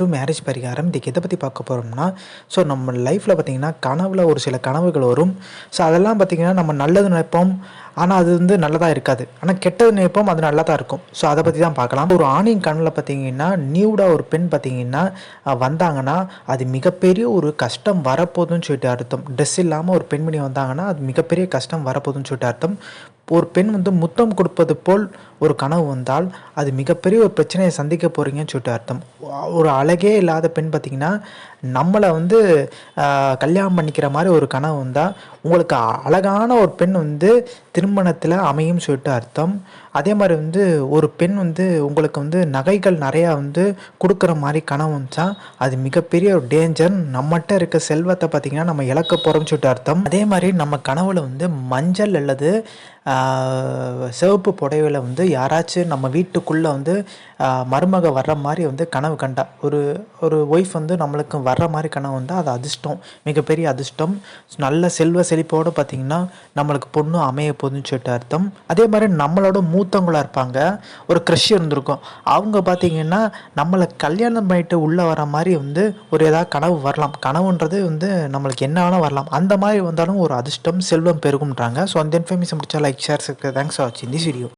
To marriage பரிகாரம் இதுக்கு எதை பற்றி பார்க்க போகிறோம்னா ஸோ நம்ம லைஃப்பில் பார்த்திங்கன்னா கனவில் ஒரு சில கனவுகள் வரும் ஸோ அதெல்லாம் பார்த்திங்கன்னா நம்ம நல்லது நினைப்போம் ஆனால் அது வந்து நல்லதாக இருக்காது ஆனால் கெட்டது நினைப்போம் அது நல்லா தான் இருக்கும் ஸோ அதை பற்றி தான் பார்க்கலாம் ஒரு ஆணின் கண்ணில் பார்த்தீங்கன்னா நியூடாக ஒரு பெண் பார்த்தீங்கன்னா வந்தாங்கன்னா அது மிகப்பெரிய ஒரு கஷ்டம் வரப்போதுன்னு சொல்லிட்டு அர்த்தம் ட்ரெஸ் இல்லாமல் ஒரு பெண்மணி வந்தாங்கன்னா அது மிகப்பெரிய கஷ்டம் வரப்போதுன்னு சொல்லிட்டு அர்த்தம் ஒரு பெண் வந்து முத்தம் கொடுப்பது போல் ஒரு கனவு வந்தால் அது மிகப்பெரிய ஒரு பிரச்சனையை சந்திக்க போகிறீங்கன்னு சொல்லிட்டு அர்த்தம் ஒரு அழகே இல்லாத பெண் பார்த்திங்கன்னா நம்மளை வந்து கல்யாணம் பண்ணிக்கிற மாதிரி ஒரு கனவு வந்தால் உங்களுக்கு அழகான ஒரு பெண் வந்து திருமணத்தில் அமையும் சொல்லிட்டு அர்த்தம் அதே மாதிரி வந்து ஒரு பெண் வந்து உங்களுக்கு வந்து நகைகள் நிறையா வந்து கொடுக்குற மாதிரி கனவு வந்துச்சா அது மிகப்பெரிய ஒரு டேஞ்சர் நம்மகிட்ட இருக்க செல்வத்தை பார்த்திங்கன்னா நம்ம இழக்க போகிறோம்னு சொல்லிட்டு அர்த்தம் அதே மாதிரி நம்ம கனவில் வந்து மஞ்சள் அல்லது சிவப்பு புடவையில் வந்து யாராச்சும் நம்ம வீட்டுக்குள்ளே வந்து மருமக வர்ற மாதிரி வந்து கனவு கண்டா ஒரு ஒரு ஒய்ஃப் வந்து நம்மளுக்கு வர்ற மாதிரி கனவு வந்தால் அது அதிர்ஷ்டம் மிகப்பெரிய அதிர்ஷ்டம் நல்ல செல்வ செழிப்போடு பார்த்திங்கன்னா நம்மளுக்கு பொண்ணு அமைய போதுன்னு சொல்லிட்டு அர்த்தம் அதே மாதிரி நம்மளோட மூத்தவங்களாக இருப்பாங்க ஒரு க்ரஷ் இருந்திருக்கும் அவங்க பார்த்திங்கன்னா நம்மளை கல்யாணம் பண்ணிட்டு உள்ளே வர மாதிரி வந்து ஒரு ஏதாவது கனவு வரலாம் கனவுன்றது வந்து நம்மளுக்கு என்ன வேணால் வரலாம் அந்த மாதிரி வந்தாலும் ஒரு அதிர்ஷ்டம் செல்வம் பெருகுன்றாங்க ஸோ அந்த இன்ஃபர்மேஷன் முடிச்சால் Share, subscribe. Thanks for watching this video.